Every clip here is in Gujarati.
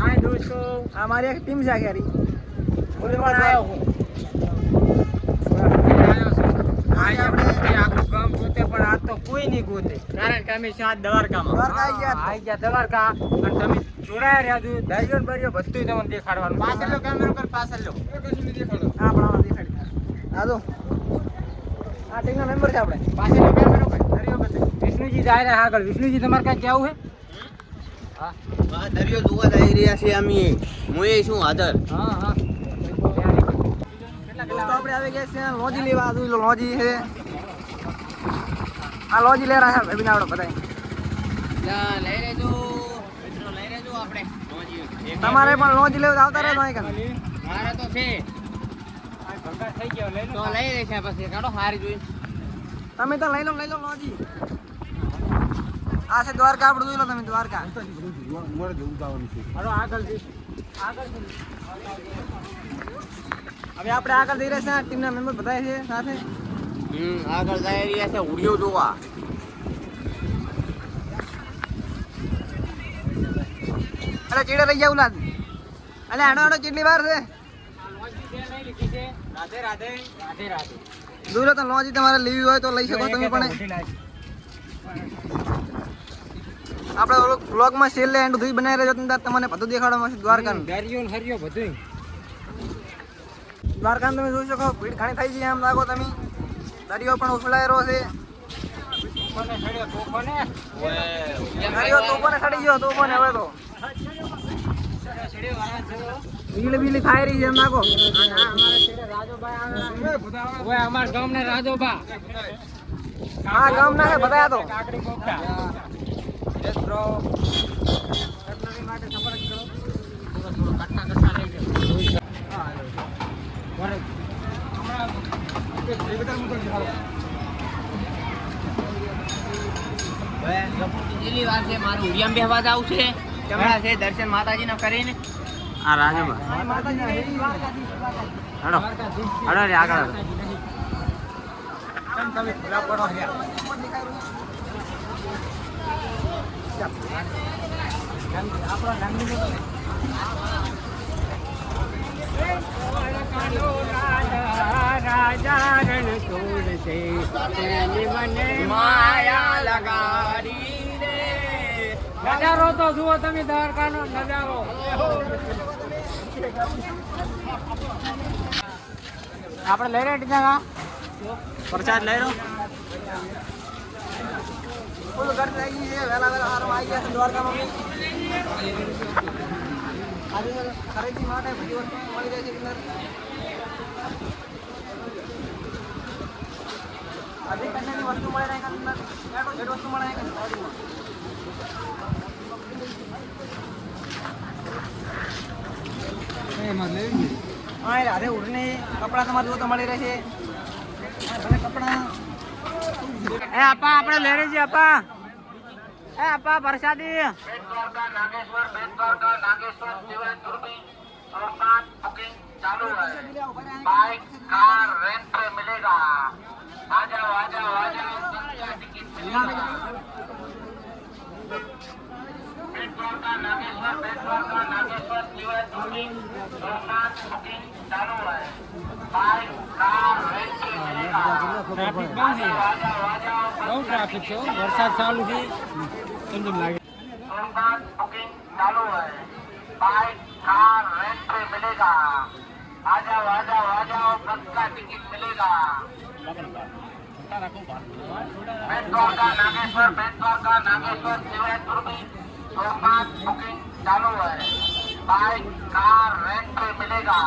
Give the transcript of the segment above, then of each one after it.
હાય दोस्तों આ મારી એક ટીમ आ गया. હું પણ હું પણ તો કારણ કે અમે સાત દ્વારકામાં દ્વારકા આવી ગયા. દ્વારકા અને તમે જોડાયા રહ્યા છો દરિયો બરિયો બધું તમને દેખાડવાનું પાછળ લો કેમેરો કર પાછળ લો આ પણ આમાં દેખાડી. આ જો. આ ટીમના મેમ્બર છે આપણે. પાછળ લો કેમેરો કર દરિયો બતાય વિષ્ણુજી જાય આગળ. વિષ્ણુજી તમારે કઈ કેવું છે? હા દરિયો જોવા જઈ રહ્યા છીએ અમે. હું એ છું હાજર? હા હા. આપણે આવી ગયા છે લોજી લેવા. આ લોજી છે. આ લોજી લઈ રહ્યા છે અભિનવ આપણે બધા લઈ રહેજો. લઈ લેજો. આપણે તમારે પણ લોજી લેવા આવતા રહે. મારે તો છે. લઈ તો છે પછી. કાઢો હારી જોઈ. તમે તો લઈ લો લઈ લો લોજી. આ છે દ્વારકા આપણે જોઈ લો તમે દ્વારકા. હાલો આગળ આગળ હવે આપણે આગળ જઈ રહ્યા છે ટીમના મેમ્બર બધા છે સાથે. હમ આગળ જઈ રહ્યા છે ઉડિયો જોવા. અરે ચીડે રહી જાવ ઉલાદ અરે આનો આનો કેટલી વાર છે? રાધે રાધે. રાધે રાધે જોઈ લો તો લોજી તમારે લેવી હોય તો લઈ શકો તમે પણ. આપણે બ્લોગમાં છેલ્લે એન્ડ સુધી બનાવી રહ્યો તમને તમને બધું દેખાડવા મળશે દ્વારકાનું. ગારીઓ ને હરિયો બધું દ્વારકામાં તમે જોઈ શકો ભીડ ઘણી થઈ છે એમ લાગો તમે. દરિયો પણ ઉછળાયેલો છે. તોફાને દરિયો સડી ગયો તો હવે બીલી બીલી ખાઈ રહી છે એમ લાગો. ઓય અમાર ગામના રાજોબા હા ગામ ના બધા તો. પોપટા યસ માટે સંપર્ક કરો. થોડો થોડો લઈ વાર છે મારું ઉડિયામ બેહવા જવું છે. ચમડા છે દર્શન માતાજીના કરીને. આ રાજોબા હડો હડો રે આગળ. તમે નજારો તો જુઓ તમે દ્વારકાનો નજારો. આપણે લઈ રહ્યા ટીના પ્રસાદ લઈ રહ્યો? ફૂલ ઘર થઈ ગઈ છે. વહેલા વહેલા હારો આવી ગયા દ્વારકામાં. ખરીદી માટે બધી વસ્તુ મળી જાય છે અંદર અધિક કન્યાની વસ્તુ મળે નહીં અંદર એટો જેડ વસ્તુ મળે નહીં હા એટલે અરે ઉડને કપડાં તમારે જો તો મળી રહેશે કપડાં એ આપા. આપણે લઈ अपा प्रसादी नागेश्वर नागेश्वर शिवाय बुकिंग चालू है बाइक कार रेंट पे मिलेगा आ जाओ आ जाओ टिकट मिलेगा नागेश्वर बेट नागेश्वर शिवाय बुकिंग चालू है बाइक कार ટ્રાફિક બંધ आ जाओ आ जाओ બહુ ટ્રાફિક છે હો. વરસાદ ચાલુ છે કેમ કેમ લાગે सोमनाथ बुकिंग चालू है बाइक कार रेंट पे मिलेगा आ जाओ आ जाओ आ जाओ बस का टिकट मिलेगा बेट द्वारका नागेश्वर बेट द्वारका नागेश्वर सिवाय दुर्गी सोमनाथ बुकिंग चालू है बाइक कार रेंट पे मिलेगा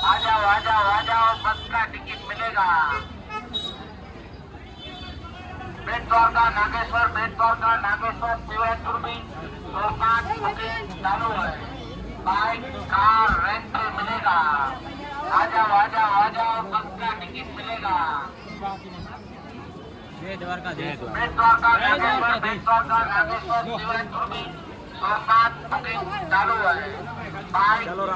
आजा जाओ आ जाओ बस का टिकट मिलेगा। बेट द्वारका नागेश्वर बेट द्वारका नागेश्वर शिवपुर भी रोहतास बुकिंग चालू है। बाइक कार रेंट मिलेगा। आ जाओ आ जाओ बस का टिकट मिलेगा। जय द्वारका जय द्वारका जय द्वारका जय द्वारका नागेश्वर शिवपुर भी रोहतास बुकिंग चालू है। ચલો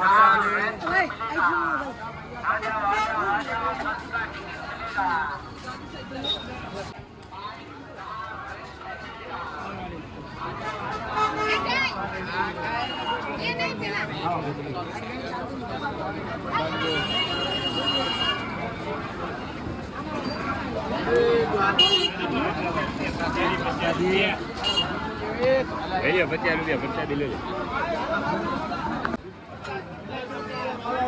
ભૈયા પચાસ રૂપિયા પચાસ દિલો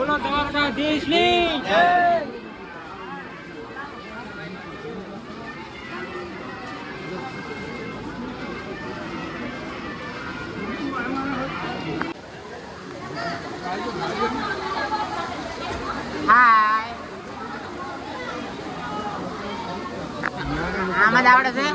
બોલો દ્વારકા દેશની હાય આમાં જ આવડે છે?